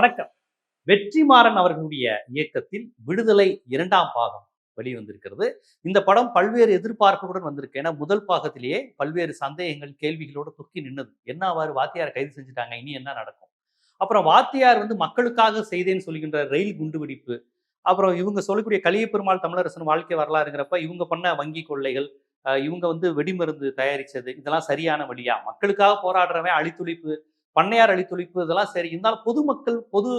வணக்கம். வெற்றிமாறன் அவர்களுடைய இயக்கத்தில் விடுதலை இரண்டாம் பாகம் வெளிவந்திருக்கிறது. இந்த படம் பல்வேறு எதிர்பார்ப்புடன் வந்திருக்கு. ஏன்னா முதல் பாகத்திலேயே பல்வேறு சந்தேகங்கள் கேள்விகளோடு துக்கி நின்னது. என்ன அவர் வாத்தியார் கைது செஞ்சுட்டாங்க? இனி என்ன நடக்கும்? அப்புறம் வாத்தியார் வந்து மக்களுக்காக செய்தேன்னு சொல்கின்ற ரயில் குண்டுவெடிப்பு. அப்புறம் இவங்க சொல்லக்கூடிய கலியப்பெருமாள் தமிழரசன் வாழ்க்கை வரலாறுங்கிறப்ப இவங்க பண்ண வங்கி கொள்ளைகள் இவங்க வந்து வெடிமருந்து தயாரிச்சது இதெல்லாம் சரியான வழியா? மக்களுக்காக போராடுறவன் அழித்துழிப்பு பண்ணையார் அழித்தொழிப்பு இதெல்லாம் சரி இருந்தாலும் பொதுமக்கள் பொது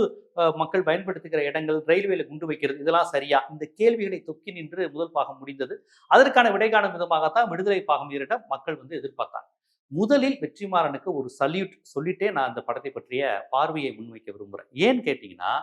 மக்கள் பயன்படுத்துகிற இடங்கள் ரயில்வேல குண்டு வைக்கிறது இதெல்லாம் சரியா? இந்த கேள்விகளை தொக்கி நின்று முதல் பாகம் முடிந்தது. அதற்கான விடை காணும் விதமாகத்தான் விடுதலை பாகம் இரட்ட மக்கள் வந்து எதிர்பார்த்தாங்க. முதலில் வெற்றிமாறனுக்கு ஒரு சல்யூட் சொல்லிட்டே நான் அந்த படத்தை பற்றிய பார்வையை முன்வைக்க விரும்புகிறேன் ஏன்னு கேட்டீங்கன்னா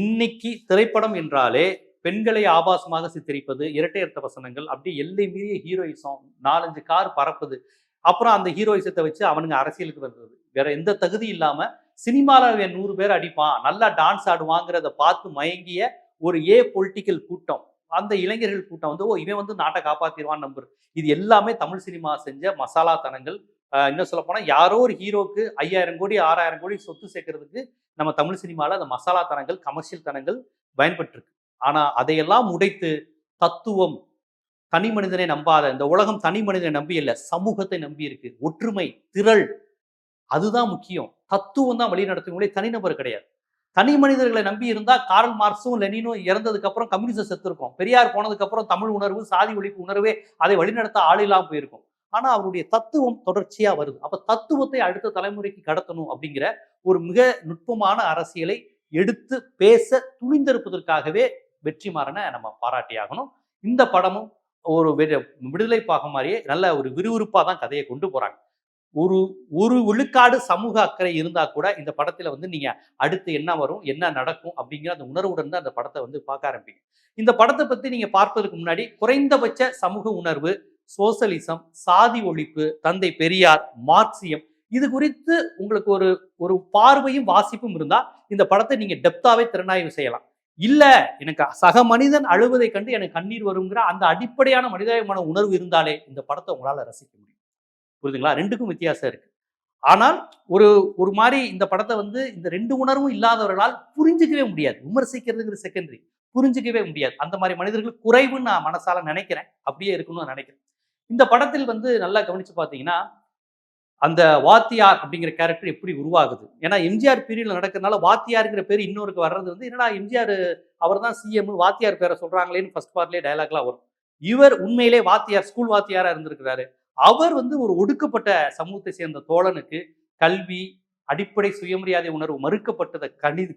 இன்னைக்கு திரைப்படம் என்றாலே பெண்களை ஆபாசமாக சித்தரிப்பது இரட்டை அர்த்த வசனங்கள் அப்படி எல்லை மீறிய ஹீரோயிசம் நாலஞ்சு கார் பறப்பது அப்புறம் அந்த ஹீரோயிசத்தை வச்சு அவனுங்க அரசியலுக்கு வந்தது. வேற எந்த தகுதி இல்லாம சினிமாவில் நூறு பேர் அடிப்பான். நல்லா டான்ஸ் ஆடுவாங்கிறத பார்த்து மயங்கிய ஒரு ஏ பொலிட்டிக்கல் கூட்டம். அந்த இளைஞர்கள் கூட்டம் வந்து ஓ இவன் வந்து நாட்டை காப்பாத்திடுவான்னு நம்புறது இது எல்லாமே தமிழ் சினிமா செஞ்ச மசாலாத்தனங்கள் தனங்கள். இன்னும் சொல்ல போனால் யாரோ ஒரு ஹீரோக்கு ஐயாயிரம் கோடி ஆறாயிரம் கோடி சொத்து சேர்க்கறதுக்கு நம்ம தமிழ் சினிமாவில் அந்த மசாலா தனங்கள் கமர்ஷியல் தனங்கள் பயன்பட்டுருக்கு. ஆனா அதையெல்லாம் உடைத்து தத்துவம் தனி மனிதனை நம்பாத இந்த உலகம் தனி மனிதனை நம்பி இல்லை சமூகத்தை நம்பி இருக்கு ஒற்றுமை திரள் அதுதான் முக்கியம். தத்துவம் தான் வழி நடத்துவங்களே தனிநபர் கிடையாது. தனி மனிதர்களை நம்பி இருந்தா கார்ல் மார்க்ஸும் லெனினும் இறந்ததுக்கு அப்புறம் கம்யூனிசம் செத்துருக்கும் பெரியார் போனதுக்கு அப்புறம் தமிழ் உணர்வு சாதி ஒழிப்பு உணர்வே அதை வழிநடத்த ஆள் போயிருக்கும். ஆனா அவருடைய தத்துவம் தொடர்ச்சியா வருது. அப்ப தத்துவத்தை அடுத்த தலைமுறைக்கு கடத்தணும் அப்படிங்கிற ஒரு மிக நுட்பமான அரசியலை எடுத்து பேச துணிந்திருப்பதற்காகவே வெற்றிமாறனை நம்ம பாராட்டியாகணும் இந்த படமும் ஒரு விடுதலை பாகம் மாதிரியே நல்ல ஒரு விறுவிறுப்பா தான் கதையை கொண்டு போறாங்க. ஒரு ஒரு விழுக்காடு சமூக அக்கறை இருந்தா கூட இந்த படத்துல வந்து நீங்க அடுத்து என்ன வரும் என்ன நடக்கும் அப்படிங்கிற அந்த உணர்வுடன் தான் அந்த படத்தை வந்து பார்க்க ஆரம்பிங்க இந்த படத்தை பத்தி நீங்க பார்ப்பதற்கு முன்னாடி குறைந்தபட்ச சமூக உணர்வு சோசலிசம் சாதி ஒழிப்பு தந்தை பெரியார் மார்க்சியம் இது குறித்து உங்களுக்கு ஒரு ஒரு பார்வையும் வாசிப்பும் இருந்தா இந்த படத்தை நீங்க டெப்தாவே திறனாய்வு செய்யலாம். இல்ல எனக்கு சக மனிதன் அழுவதை கண்டு எனக்கு கண்ணீர் வருங்கிற அந்த அடிப்படையான மனிதாயமான உணர்வு இருந்தாலே இந்த படத்தை உங்களால ரசிக்க முடியும். புரியுதுங்களா ரெண்டுக்கும் வித்தியாசம் இருக்கு. ஆனால் ஒரு ஒரு மாதிரி இந்த படத்தை வந்து இந்த ரெண்டு உணர்வும் இல்லாதவர்களால் புரிஞ்சுக்கவே முடியாது. விமர்சிக்கிறதுங்கிற செகண்டரி புரிஞ்சுக்கவே முடியாது. அந்த மாதிரி மனிதர்கள் குறைவுன்னு நான் மனசால நினைக்கிறேன். அப்படியே இருக்கணும்னு நான் நினைக்கிறேன். இந்த படத்தில் வந்து நல்லா கவனிச்சு பார்த்தீங்கன்னா அந்த வாத்தியார் அப்படிங்கிற கேரக்டர் எப்படி உருவாகுது? ஏன்னா எம்ஜிஆர் பீரியட்ல நடக்கிறதுனால வாத்தியாருங்கிற பேர் இன்னொருக்கு வர்றது வந்து என்னடா எம்ஜிஆர் அவர் தான் சிஎம் வாத்தியார் பேரை சொல்றாங்களேன்னு ஃபர்ஸ்ட் பார்ட்லேயே டயலாக்லாம் வரும். இவர் உண்மையிலே வாத்தியார் ஸ்கூல் வாத்தியாரா இருந்திருக்கிறாரு. அவர் வந்து ஒரு ஒடுக்கப்பட்ட சமூகத்தை சேர்ந்த தோழனுக்கு கல்வி அடிப்படை சுயமரியாதை உணர்வு மறுக்கப்பட்டதை கணிது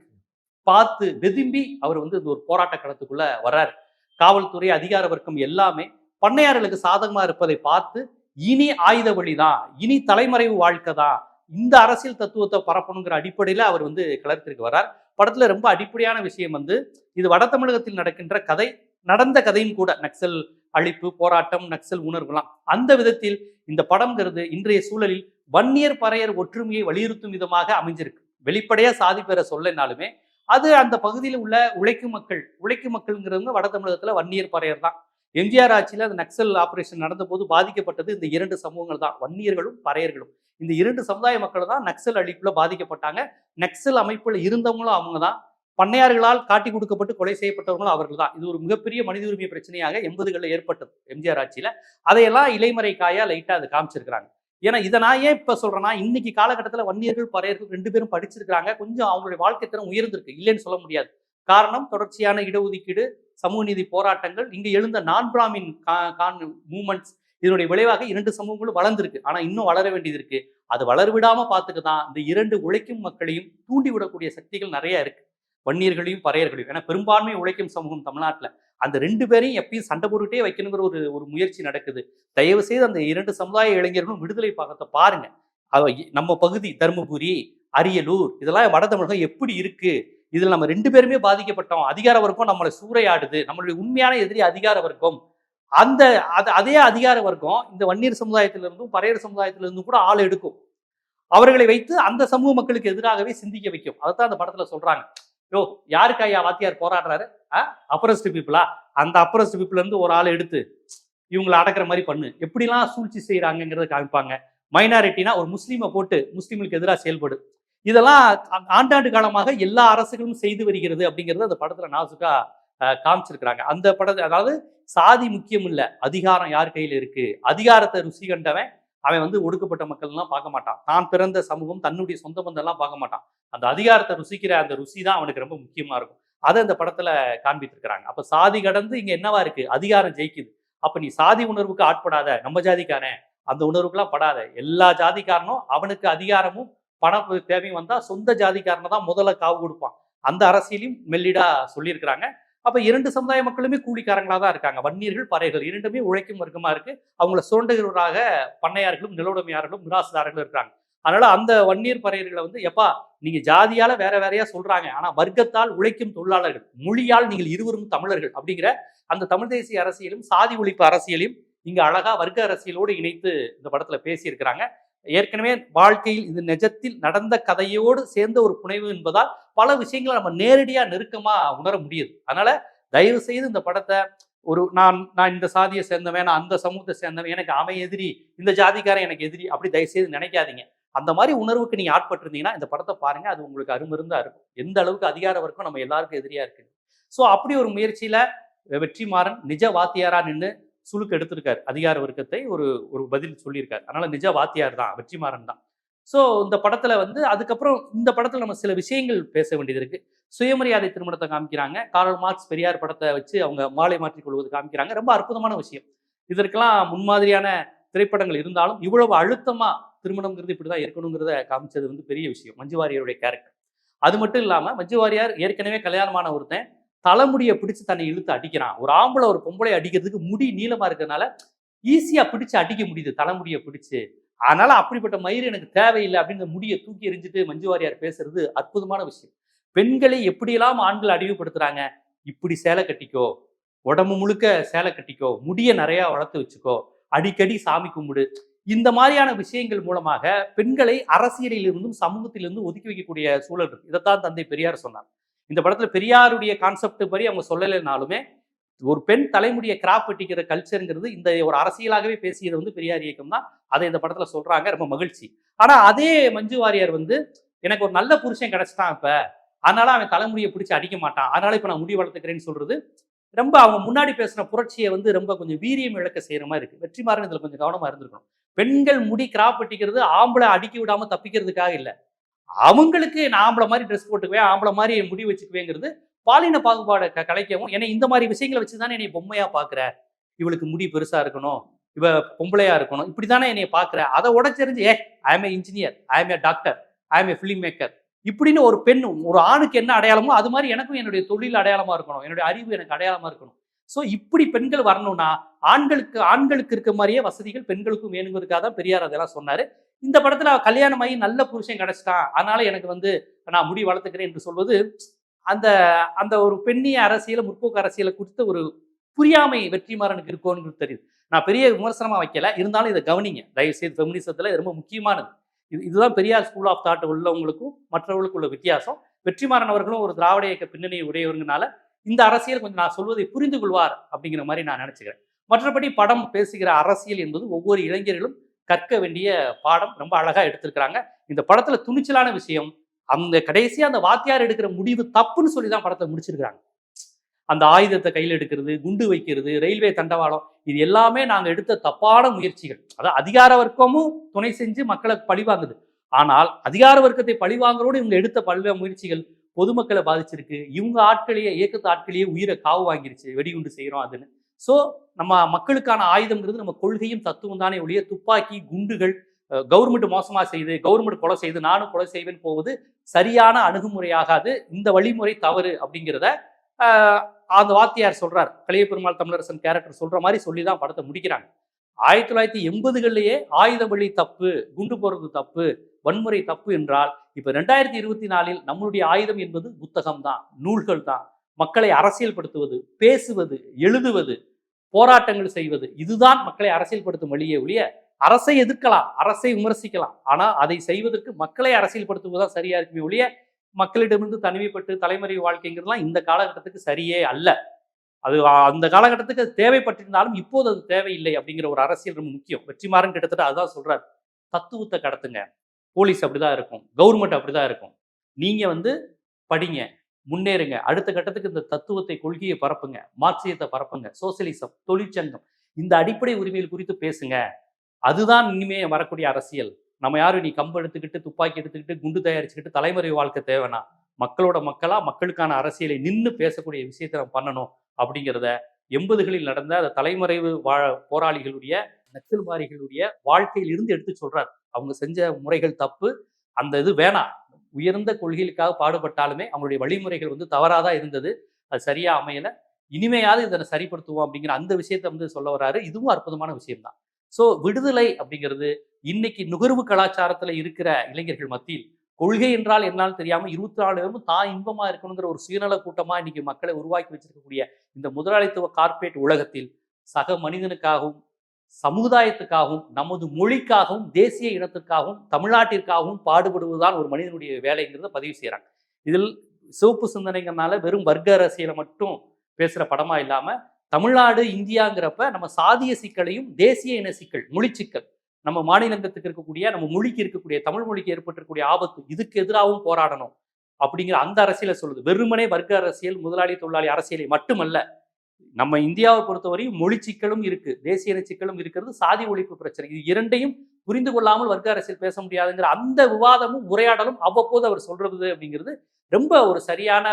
பார்த்து வெதும்பி அவர் வந்து இந்த ஒரு போராட்ட களத்துக்குள்ள வர்றார். காவல்துறை அதிகார வர்க்கம் எல்லாமே பண்ணையார்களுக்கு சாதகமா இருப்பதை பார்த்து இனி ஆயுத வழிதான் இனி தலைமறைவு வாழ்க்கை தான் இந்த அரசியல் தத்துவத்தை பரப்பணுங்கிற அடிப்படையில அவர் வந்து களத்திற்கு வர்றார். படத்துல ரொம்ப அடிப்படையான விஷயம் வந்து இது வட தமிழகத்தில் நடக்கின்ற கதை நடந்த கதையும் கூட நக்சல் அழிப்பு போராட்டம் நக்சல் உணர்வுலாம். அந்த விதத்தில் இந்த படம்ங்கிறது இன்றைய சூழலில் வன்னியர் பறையர் ஒற்றுமையை வலியுறுத்தும் விதமாக அமைஞ்சிருக்கு. வெளிப்படையா சாதி பெற சொல்லனாலுமே அது அந்த பகுதியில் உள்ள உழைக்கும் மக்கள் உழைக்கும் மக்கள்ங்கிறவங்க வட தமிழகத்துல வன்னியர் பறையர் தான். எம்ஜிஆர் ஆட்சியில் அந்த நக்சல் ஆபரேஷன் நடந்த போது பாதிக்கப்பட்டது இந்த இரண்டு சமூகங்கள் தான் வன்னியர்களும் பறையர்களும். இந்த இரண்டு சமுதாய மக்கள் தான் நக்சல் அழிப்புல பாதிக்கப்பட்டாங்க. நக்சல் அமைப்புல இருந்தவங்களும் அவங்க தான். பண்ணையார்களால் காட்டி கொடுக்கப்பட்டு கொலை செய்யப்பட்டவர்கள் அவர்கள் தான் இது ஒரு மிகப்பெரிய மனித உரிமை பிரச்சனையாக எண்பதுகளில் ஏற்பட்டது எம்ஜிஆர் ஆட்சியில். அதையெல்லாம் இலைமறை காயா லைட்டாக அது காமிச்சிருக்கிறாங்க. ஏன்னா இதை நான் ஏன் இப்போ சொல்கிறேன்னா இன்னைக்கு காலகட்டத்தில் வன்னியர்கள் பறையர்கள் ரெண்டு பேரும் படிச்சிருக்கிறாங்க. கொஞ்சம் அவங்களுடைய வாழ்க்கை திறன் உயர்ந்திருக்கு. இல்லைன்னு சொல்ல முடியாது. காரணம் தொடர்ச்சியான இடஒதுக்கீடு சமூக நீதி போராட்டங்கள் இங்கே எழுந்த நான் பிராமின் கான் மூமெண்ட்ஸ் இதனுடைய விளைவாக இரண்டு சமூகங்களும் வளர்ந்திருக்கு. ஆனால் இன்னும் வளர வேண்டியது இருக்கு. அது வளர பார்த்துக்க தான் இந்த இரண்டு உழைக்கும் மக்களையும் தூண்டிவிடக்கூடிய சக்திகள் நிறைய இருக்கு. வன்னியர்களையும் பறையர்களையும். ஏன்னா பெரும்பான்மை உழைக்கும் சமூகம் தமிழ்நாட்டுல. அந்த ரெண்டு பேரையும் எப்பயும் சண்டை போட்டுட்டே வைக்கணுங்கிற ஒரு ஒரு முயற்சி நடக்குது. தயவு செய்து அந்த இரண்டு சமுதாய இளைஞர்களும் விடுதலை பாகத்தை பாருங்க. நம்ம பகுதி தருமபுரி அரியலூர் இதெல்லாம் வட தமிழகம் எப்படி இருக்கு? இதுல நம்ம ரெண்டு பேருமே பாதிக்கப்பட்டோம். அதிகார வர்க்கம் நம்மளை சூறையாடுது. நம்மளுடைய உண்மையான எதிரி அதிகார வர்க்கம். அந்த அது அதே அதிகார வர்க்கம் இந்த வன்னியர் சமுதாயத்திலிருந்தும் பறையர் சமுதாயத்திலிருந்தும் கூட ஆள் எடுக்கும். அவர்களை வைத்து அந்த சமூக மக்களுக்கு எதிராகவே சிந்திக்க வைக்கும். அதைத்தான் அந்த படத்துல சொல்றாங்க. யோ யாருக்கு ஐயா வாத்தியார் போராடுறாரு? அப்ரஸ்ட் பீப்புளா? அந்த அப்ரஸ்ட் பீப்புள் இருந்து ஒரு ஆள் எடுத்து இவங்களை அடக்கிற மாதிரி பண்ணு. எப்படிலாம் சூழ்ச்சி செய்யறாங்கிறத காமிப்பாங்க. மைனாரிட்டினா ஒரு முஸ்லீமை போட்டு முஸ்லீம்களுக்கு எதிராக செயல்படு. இதெல்லாம் ஆண்டாண்டு காலமாக எல்லா அரசுகளும் செய்து வருகிறது அப்படிங்கிறது அந்த படத்துல நாசுக்கா காமிச்சிருக்கிறாங்க. அந்த படத்தை அதாவது சாதி முக்கியம் இல்லை. அதிகாரம் யார் கையில இருக்கு? அதிகாரத்தை ருசி கண்டவன் அவன் வந்து ஒடுக்கப்பட்ட மக்கள்லாம் பார்க்க மாட்டான். தான் பிறந்த சமூகம் தன்னுடைய சொந்த பந்தம்லாம் பார்க்க மாட்டான். அந்த அதிகாரத்தை ருசிக்கிற அந்த ருசி தான் அவனுக்கு ரொம்ப முக்கியமா இருக்கும். அதை அந்த படத்துல காண்பித்திருக்கிறாங்க. அப்ப சாதி கடந்து இங்க என்னவா இருக்கு? அதிகாரம் ஜெயிக்குது. அப்ப நீ சாதி உணர்வுக்கு ஆட்படாத. நம்ம ஜாதிக்காரன். அந்த உணர்வுக்குலாம் படாத. எல்லா ஜாதிக்காரனும் அவனுக்கு அதிகாரமும் பணம் தேவையும் வந்தா சொந்த ஜாதிக்காரனை தான் முதல்ல காவு கொடுப்பான். அந்த அரசியலையும் மெல்லிடா சொல்லியிருக்கிறாங்க. அப்ப இரண்டு சமுதாய மக்களுமே கூலிக்காரங்களா தான் இருக்காங்க. வன்னியர்கள் பறையர்கள் இரண்டுமே உழைக்கும் வர்க்கமா இருக்கு. அவங்கள சுரண்டுகிறவராக பண்ணையார்களும் நிலவுடைமையாளர்களும் மிராசுதாரர்களும் இருக்காங்க அதனால அந்த வன்னியர் பறையர்களை வந்து எப்பா நீங்க ஜாதியால வேற வேறையா சொல்றாங்க. ஆனா வர்க்கத்தால் உழைக்கும் தொழிலாளர்கள் மொழியால் நீங்கள் இருவரும் தமிழர்கள் அப்படிங்கிற அந்த தமிழ் தேசிய அரசியலும் சாதி ஒழிப்பு அரசியலையும் இங்க அழகா வர்க்க அரசியலோடு இணைத்து இந்த படத்துல பேசியிருக்கிறாங்க. ஏற்கனவே வாழ்க்கையில் இது நிஜத்தில் நடந்த கதையோடு சேர்ந்த ஒரு புனைவு என்பதால் பல விஷயங்களை நம்ம நேரடியாக நெருக்கமாக உணர முடியுது. அதனால தயவு செய்து இந்த படத்தை ஒரு நான் நான் இந்த சாதியை சேர்ந்தவன் நான் அந்த சமூகத்தை சேர்ந்தவன் எனக்கு அவன் எதிரி இந்த ஜாதிக்காரன் எனக்கு எதிரி அப்படி தயவு செய்து நினைக்காதீங்க. அந்த மாதிரி உணர்வுக்கு நீங்க ஆட்பட்டிருந்தீங்கன்னா இந்த படத்தை பாருங்க அது உங்களுக்கு அருமருந்தா இருக்கும். எந்த அளவுக்கு அதிகார வர்க்கம் நம்ம எல்லாருக்கும் எதிரியா இருக்கு ஸோ அப்படி ஒரு முயற்சியில வெற்றிமாறன் நிஜ வாத்தியாரா நின்று சுழுக்கு எடுத்திருக்காரு. அதிகார வர்க்கத்தை ஒரு ஒரு பதில் சொல்லியிருக்காரு. அதனால நிஜ வாத்தியார் தான் வெற்றிமாறன் தான். ஸோ இந்த படத்துல வந்து அதுக்கப்புறம் இந்த படத்துல நம்ம சில விஷயங்கள் பேச வேண்டியது இருக்கு. சுயமரியாதை திருமணத்தை காமிக்கிறாங்க. காரல் மார்க்ஸ் பெரியார் படத்தை வச்சு அவங்க மாலை மாற்றிக் கொள்வது காமிக்கிறாங்க. ரொம்ப அற்புதமான விஷயம். இதற்கெல்லாம் முன்மாதிரியான திரைப்படங்கள் இருந்தாலும் இவ்வளவு அழுத்தமா திருமணம்ங்கிறது இப்படிதான் இருக்கணுங்கிறத காமிச்சது வந்து பெரிய விஷயம். மஞ்சு வாரியருடைய கேரக்டர் அது மட்டும் இல்லாமல் மஞ்சு வாரியார் ஏற்கனவே கல்யாணமான ஒருத்தன். தலைமுடியை பிடிச்சு தன்னை இழுத்து அடிக்கிறான். ஒரு ஆம்பளை ஒரு பொம்பளை அடிக்கிறதுக்கு முடி நீளமா இருக்கிறதுனால ஈஸியா பிடிச்சு அடிக்க முடியுது தலைமுடியை பிடிச்சு. அதனால அப்படிப்பட்ட மயிர் எனக்கு தேவையில்லை அப்படின்னு முடியை தூக்கி எறிஞ்சிட்டு மஞ்சு வாரியார் பேசுறது அற்புதமான விஷயம். பெண்களை எப்படியெல்லாம் ஆண்கள் அடிவுபடுத்துறாங்க இப்படி சேலை கட்டிக்கோ. உடம்பு முழுக்க சேலை கட்டிக்கோ. முடிய நிறைய வளர்த்து வச்சுக்கோ. அடிக்கடி சாமி கும்பிடு. இந்த மாதிரியான விஷயங்கள் மூலமாக பெண்களை அரசியலிலிருந்தும் சமூகத்திலிருந்தும் ஒதுக்கி வைக்கக்கூடிய சூழல் இருக்கு இதைத்தான் தந்தை பெரியார் சொன்னார். இந்த படத்துல பெரியாருடைய கான்செப்ட் படி அவங்க சொல்லலைனாலுமே ஒரு பெண் தலைமுடியை கிராப் வெட்டிக்கிற கல்ச்சருங்கிறது இந்த ஒரு அரசியலாகவே பேசியது வந்து பெரியார் இயக்கம் தான். அதை இந்த படத்துல சொல்றாங்க. ரொம்ப மகிழ்ச்சி. ஆனா அதே மஞ்சு வாரியார் வந்து எனக்கு ஒரு நல்ல புருஷன் கிடைச்சிட்டான் இப்ப. அதனால அவன் தலைமுடியை பிடிச்சி அடிக்க மாட்டான். அதனால இப்ப நான் முடி வளர்த்துக்கிறேன்னு சொல்றது ரொம்ப அவங்க முன்னாடி பேசின புரட்சியை வந்து ரொம்ப கொஞ்சம் வீரியம் இழக்க செய்யற மாதிரி இருக்கு. வெற்றிமாறன் இதுல கொஞ்சம் கவனமா இருந்திருக்கணும். பெண்கள் முடி கிராப் வெட்டிக்கிறது ஆம்பளை அடுக்கி விடாம தப்பிக்கிறதுக்காக இல்லை. அவங்களுக்கு நான் ஆம்பளை மாதிரி ட்ரெஸ் போட்டுக்குவேன் ஆம்பளை மாதிரி முடி வச்சுக்குவேங்கிறது பாலின பாகுபாடை க- கலைக்கவும். ஏன்னா இந்த மாதிரி விஷயங்களை வச்சு தானே என்னை பொம்மையாக பார்க்குற இவளுக்கு முடி பெருசாக இருக்கணும் இவ பொம்பளையாக இருக்கணும் இப்படி தானே என்னைய பார்க்குற அதை உடச்செறிஞ்சு ஏ I am a engineer I am a doctor I am a film maker இப்படின்னு ஒரு பெண் ஒரு ஆணுக்கு என்ன அடையாளமோ அது மாதிரி எனக்கும் என்னுடைய தொழில் அடையாளமாக இருக்கணும் என்னுடைய அறிவு எனக்கு அடையாளமாக இருக்கணும். ஸோ இப்படி பெண்கள் வரணும்னா ஆண்களுக்கு ஆண்களுக்கு இருக்க மாதிரியே வசதிகள் பெண்களுக்கும் வேணுங்கிறதுக்காக தான் பெரியார் அதெல்லாம் சொன்னார். இந்த படத்தில் கல்யாணம் ஆகி நல்ல புருஷன் கிடைச்சிட்டான் அதனால எனக்கு வந்து நான் முடி வளர்த்துக்கிறேன் என்று சொல்வது அந்த அந்த ஒரு பெண்ணிய அரசியல முற்போக்கு அரசியலை குறித்த ஒரு புரியாமை வெற்றிமாறனுக்கு இருக்கோன்னு தெரியுது. நான் பெரிய விமர்சனமாக வைக்கல. இருந்தாலும் இதை கவனிங்க. தயவு செய்து இது ரொம்ப முக்கியமானது. இது இதுதான் பெரியார் ஸ்கூல் ஆஃப் தாட் உள்ளவங்களுக்கும் மற்றவர்களுக்கும் உள்ள வித்தியாசம். வெற்றிமாறன் அவர்களும் ஒரு திராவிட இயக்க பின்னணியை உடையவருங்கனால இந்த அரசியல் கொஞ்சம் நான் சொல்வதை புரிந்து கொள்வார் அப்படிங்கிற மாதிரி நான் நினச்சிக்கிறேன். மற்றபடி படம் பேசுகிற அரசியல் என்பது ஒவ்வொரு இளைஞர்களும் கற்க வேண்டிய பாடம் ரொம்ப அழகா எடுத்திருக்கிறாங்க. இந்த படத்துல துணிச்சலான விஷயம் அந்த கடைசியா அந்த வாத்தியார் எடுக்கிற முடிவு தப்புன்னு சொல்லி தான் படத்தை முடிச்சிருக்கிறாங்க. அந்த ஆயுதத்தை கையில் எடுக்கிறது குண்டு வைக்கிறது ரயில்வே தண்டவாளம் இது எல்லாமே நாங்க எடுத்த தப்பான முயற்சிகள். அதாவது அதிகார வர்க்கமும் துணை செஞ்சு மக்களை பழிவாங்குது ஆனால் அதிகார வர்க்கத்தை பழிவாங்குறோடு இவங்க எடுத்த பல்வேறு முயற்சிகள் பொதுமக்களை பாதிச்சிருக்கு. இவங்க ஆட்களையே இயக்கத்து ஆட்களையே உயிரை காவு வாங்கிருச்சு. வெடிகுண்டு செய்கிறோம் அதுன்னு. ஸோ நம்ம மக்களுக்கான ஆயுதம்ங்கிறது நம்ம கொள்கையும் தத்துவம் தானே ஒழிய துப்பாக்கி குண்டுகள் கவர்மெண்ட் மோசமாக செய்து கவர்மெண்ட் கொலை செய்து நானும் கொலை செய்வேன் போவது சரியான அணுகுமுறையாகாது. இந்த வழிமுறை தவறு அப்படிங்கிறத அந்த வாத்தியார் சொல்றார். கலிய பெருமாள் தமிழரசன் கேரக்டர் சொல்ற மாதிரி சொல்லி தான் படத்தை முடிக்கிறாங்க. ஆயிரத்தி தொள்ளாயிரத்தி எண்பதுகள்லேயே ஆயுத வழி தப்பு குண்டு போறது தப்பு வன்முறை தப்பு என்றால் இப்ப ரெண்டாயிரத்தி இருபத்தி நாலில் நம்மளுடைய ஆயுதம் என்பது புத்தகம் தான் நூல்கள் தான் மக்களை அரசியல்படுத்துவது பேசுவது எழுதுவது போராட்டங்கள் செய்வது. இதுதான் மக்களை அரசியல்படுத்தும் வழியே ஒழிய அரசை எதிர்க்கலாம் அரசை விமர்சிக்கலாம். ஆனால் அதை செய்வதற்கு மக்களை அரசியல்படுத்துவதுதான் சரியா இருக்குமே ஒழிய மக்களிடமிருந்து தனிமைப்பட்டு தலைமுறை வாழ்க்கைங்கிறதுலாம் இந்த காலகட்டத்துக்கு சரியே அல்ல. அது அந்த காலகட்டத்துக்கு அது தேவைப்பட்டிருந்தாலும் இப்போது அது தேவையில்லை அப்படிங்கிற ஒரு அரசியல் ரொம்ப முக்கியம். வெற்றிமாறன் கிட்டத்தட்ட அதுதான் சொல்றாரு. தத்துவத்தை கடத்துங்க. போலீஸ் அப்படிதான் இருக்கும். கவர்மெண்ட் அப்படிதான் இருக்கும். நீங்க வந்து படிங்க. முன்னேறுங்க. அடுத்த கட்டத்துக்கு இந்த தத்துவத்தை கொள்கையை பரப்புங்க. மார்க்சியத்தை பரப்புங்க. சோசியலிசம் தொழிற்சங்கம் இந்த அடிப்படை உரிமைகள் குறித்து பேசுங்க. அதுதான் இனிமே வரக்கூடிய அரசியல். நம்ம யாரும் நீ கம்பு எடுத்துக்கிட்டு துப்பாக்கி எடுத்துக்கிட்டு குண்டு தயாரிச்சுக்கிட்டு தலைமுறை வாழ்க்கை தேவைனா? மக்களோட மக்களா மக்களுக்கான அரசியலை நின்று பேசக்கூடிய விஷயத்தை நம்ம பண்ணணும் அப்படிங்கிறத எண்பதுகளில் நடந்த அந்த தலைமறைவு வா போராளிகளுடைய நக்சல்வாரிகளுடைய வாழ்க்கையில் இருந்து எடுத்து சொல்றார். அவங்க செஞ்ச முறைகள் தப்பு. அந்த இது வேணாம். உயர்ந்த கொள்கைகளுக்காக பாடுபட்டாலுமே அவங்களுடைய வழிமுறைகள் வந்து தவறாதான் இருந்தது. அது சரியா அமையல. இனிமையாவது இதனை சரிப்படுத்துவோம் அப்படிங்கிற அந்த விஷயத்தை வந்து சொல்ல வராரு இதுவும் அற்புதமான விஷயம்தான். ஸோ விடுதலை அப்படிங்கிறது இன்னைக்கு நுகர்வு கலாச்சாரத்துல இருக்கிற இளைஞர்கள் மத்தியில் கொள்கை என்றால் என்னால் தெரியாம இருபத்தி நாலு நேரமும் தான் இன்பமா இருக்கணுங்கிற ஒரு சுயநல கூட்டமா இன்னைக்கு மக்களை உருவாக்கி வச்சிருக்கக்கூடிய இந்த முதலாளித்துவ கார்பரேட் உலகத்தில் சக மனிதனுக்காகவும் சமுதாயத்துக்காகவும் நமது மொழிக்காகவும் தேசிய இனத்திற்காகவும் தமிழ்நாட்டிற்காகவும் பாடுபடுவதுதான் ஒரு மனிதனுடைய வேலைங்கிறத பதிவு செய்கிறாங்க இதில் சிவப்பு சிந்தனைங்கிறனால வெறும் வர்க்க அரசியலை மட்டும் பேசுகிற படமா இல்லாமல் தமிழ்நாடு இந்தியாங்கிறப்ப நம்ம சாதிய சிக்கலையும் தேசிய இன சிக்கல் மொழி சிக்கல். நம்ம மாநிலங்கத்துக்கு இருக்கக்கூடிய நம்ம மொழிக்கு இருக்கக்கூடிய தமிழ் மொழிக்கு ஏற்பட்டிருக்கக்கூடிய ஆபத்து இதுக்கு எதிராகவும் போராடணும். அப்படிங்கிற அந்த அரசியலை சொல்லுது. வெறுமனே வர்க்க அரசியல் முதலாளி தொழிலாளி அரசியலை மட்டுமல்ல நம்ம இந்தியாவை பொறுத்தவரையும் மொழி சிக்கலும் இருக்கு தேசிய இன சிக்கலும் இருக்கிறது சாதி ஒழிப்பு பிரச்சனை. இது இரண்டையும் புரிந்து கொள்ளாமல் வர்க்க அரசியல் பேச முடியாதுங்கிற அந்த விவாதமும் உரையாடலும் அவ்வப்போது அவர் சொல்றது அப்படிங்கிறது ரொம்ப ஒரு சரியான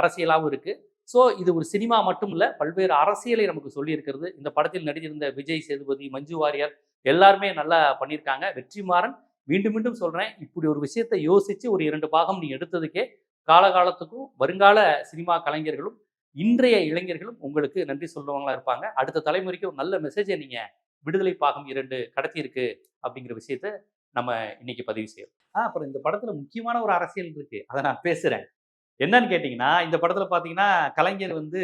அரசியலாகவும் இருக்கு. ஸோ இது ஒரு சினிமா மட்டும் இல்ல பல்வேறு அரசியலை நமக்கு சொல்லியிருக்கிறது. இந்த படத்தில் நடித்திருந்த விஜய் சேதுபதி மஞ்சு வாரியர் எல்லாருமே நல்லா பண்ணியிருக்காங்க. வெற்றிமாறன் மீண்டும் மீண்டும் சொல்றேன் இப்படி ஒரு விஷயத்தை யோசிச்சு ஒரு இரண்டு பாகம் நீ எடுத்ததுக்கே காலகாலத்துக்கும் வருங்கால சினிமா கலைஞர்களும் இன்றைய இளைஞர்களும் உங்களுக்கு நன்றி சொல்லுவாங்களா இருப்பாங்க. அடுத்த தலைமுறைக்கு ஒரு நல்ல மெசேஜை நீங்க விடுதலை பாகம் இரண்டு கடத்தி இருக்கு அப்படிங்கிற விஷயத்த நம்ம இன்னைக்கு பதிவு செய்யறோம். ஆ அப்புறம் இந்த படத்துல முக்கியமான ஒரு அரசியல் இருக்கு. அதை நான் பேசுறேன். என்னன்னு கேட்டீங்கன்னா இந்த படத்துல பாத்தீங்கன்னா கலைஞர் வந்து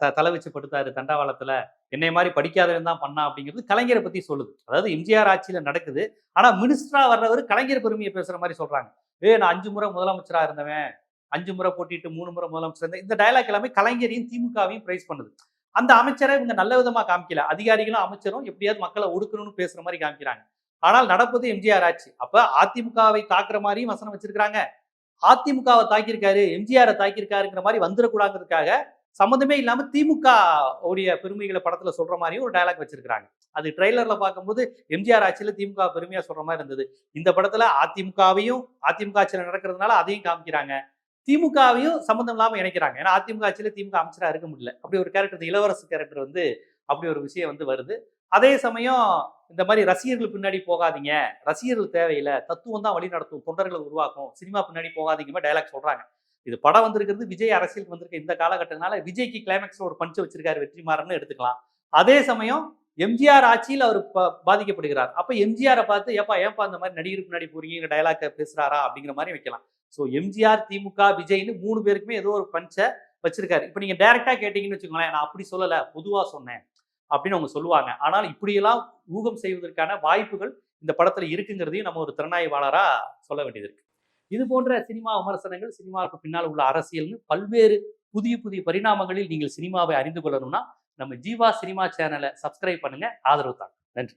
த தலை வச்சு படுத்தாரு தண்டாவாளத்துல. என்னை மாதிரி படிக்காதவன் தான் பண்ணா அப்படிங்கிறது கலைஞரை பத்தி சொல்லுது. அதாவது எம்ஜிஆர் ஆட்சியில நடக்குது. ஆனா மினிஸ்டரா வர்றவர் கலைஞர் பெருமையை பேசுற மாதிரி சொல்றாங்க. ஏ நான் அஞ்சு முறை முதலமைச்சரா இருந்தவன். அஞ்சு முறை போட்டிட்டு மூணு முறை முதலமைச்சர் இந்த டயலாக் எல்லாமே கலைஞரையும் திமுகவையும் பிரைஸ் பண்ணுது. அந்த அமைச்சரை இவங்க நல்ல விதமா காமிக்கல. அதிகாரிகளும் அமைச்சரும் எப்படியாவது மக்களை ஒடுக்கணும்னு பேசுற மாதிரி காமிக்கிறாங்க. ஆனால் நடப்பது எம்ஜிஆர் ஆட்சி. அப்ப அதிமுகவை தாக்குற மாதிரியும் வசனம் வச்சிருக்காங்க அதிமுகவை தாக்கியிருக்காரு எம்ஜிஆரை தாக்கியிருக்காருங்கிற மாதிரி வந்துடக்கூடாதுக்காக சம்மந்தமே இல்லாம திமுக உடைய பெருமைகளை படத்துல சொல்ற மாதிரியும் ஒரு டயலாக் வச்சிருக்கிறாங்க. அது ட்ரெய்லர்ல பார்க்கும்போது எம்ஜிஆர் ஆட்சியில திமுக பெருமையா சொல்ற மாதிரி இருந்தது. இந்த படத்துல அதிமுகவையும் அதிமுக ஆட்சியில நடக்கிறதுனால அதையும் காமிக்கிறாங்க. திமுகவையும் சம்மந்தம் இல்லாமல் இணைக்கிறாங்க. ஏன்னா அதிமுக ஆட்சியில் திமுக அமைச்சராக இருக்க முடியல. அப்படி ஒரு கேரக்டர் இளவரசு கேரக்டர் வந்து அப்படி ஒரு விஷயம் வந்து வருது. அதே சமயம் இந்த மாதிரி ரசிகர்கள் பின்னாடி போகாதீங்க. ரசிகர்கள் தேவையில்லை. தத்துவம் தான் வழி நடத்தும். தொண்டர்களை உருவாக்கும். சினிமா பின்னாடி போகாதீங்கமே டைலாக் சொல்கிறாங்க இது படம் வந்திருக்கிறது விஜய் அரசியலுக்கு வந்திருக்க இந்த காலகட்டத்தினால விஜய்க்கு கிளைமேக்ஸில் ஒரு பஞ்சு வச்சிருக்காரு வெற்றிமாறன்னு எடுத்துக்கலாம். அதே சமயம் எம்ஜிஆர் ஆட்சியில் அவர் பாதிக்கப்படுகிறார். அப்போ எம்ஜிஆரை பார்த்து ஏப்பா ஏப்பா இந்த மாதிரி நடிகர் பின்னாடி போறீங்க? டைலாக் பேசுறாரா? அப்படிங்கிற மாதிரி வைக்கலாம். ஸோ எம்ஜிஆர் திமுக விஜய்னு மூணு பேருக்குமே ஏதோ ஒரு பஞ்சை வச்சிருக்காரு. இப்போ நீங்கள் டைரெக்டாக கேட்டீங்கன்னு வச்சுக்கோங்களேன் நான் அப்படி சொல்லலை பொதுவாக சொன்னேன் அப்படின்னு அவங்க சொல்லுவாங்க. ஆனால் இப்படியெல்லாம் ஊகம் செய்வதற்கான வாய்ப்புகள் இந்த படத்தில் இருக்குங்கிறதையும் நம்ம ஒரு திறனாய்வாளராக சொல்ல வேண்டியது இருக்கு. இது போன்ற சினிமா விமர்சனங்கள் சினிமாவுக்கு பின்னால் உள்ள அரசியல்னு பல்வேறு புதிய புதிய பரிணாமங்களில் நீங்கள் சினிமாவை அறிந்து கொள்ளணும்னா நம்ம ஜீவா சினிமா சேனலை சப்ஸ்கிரைப் பண்ணுங்க. ஆதரவு தாங்க. நன்றி.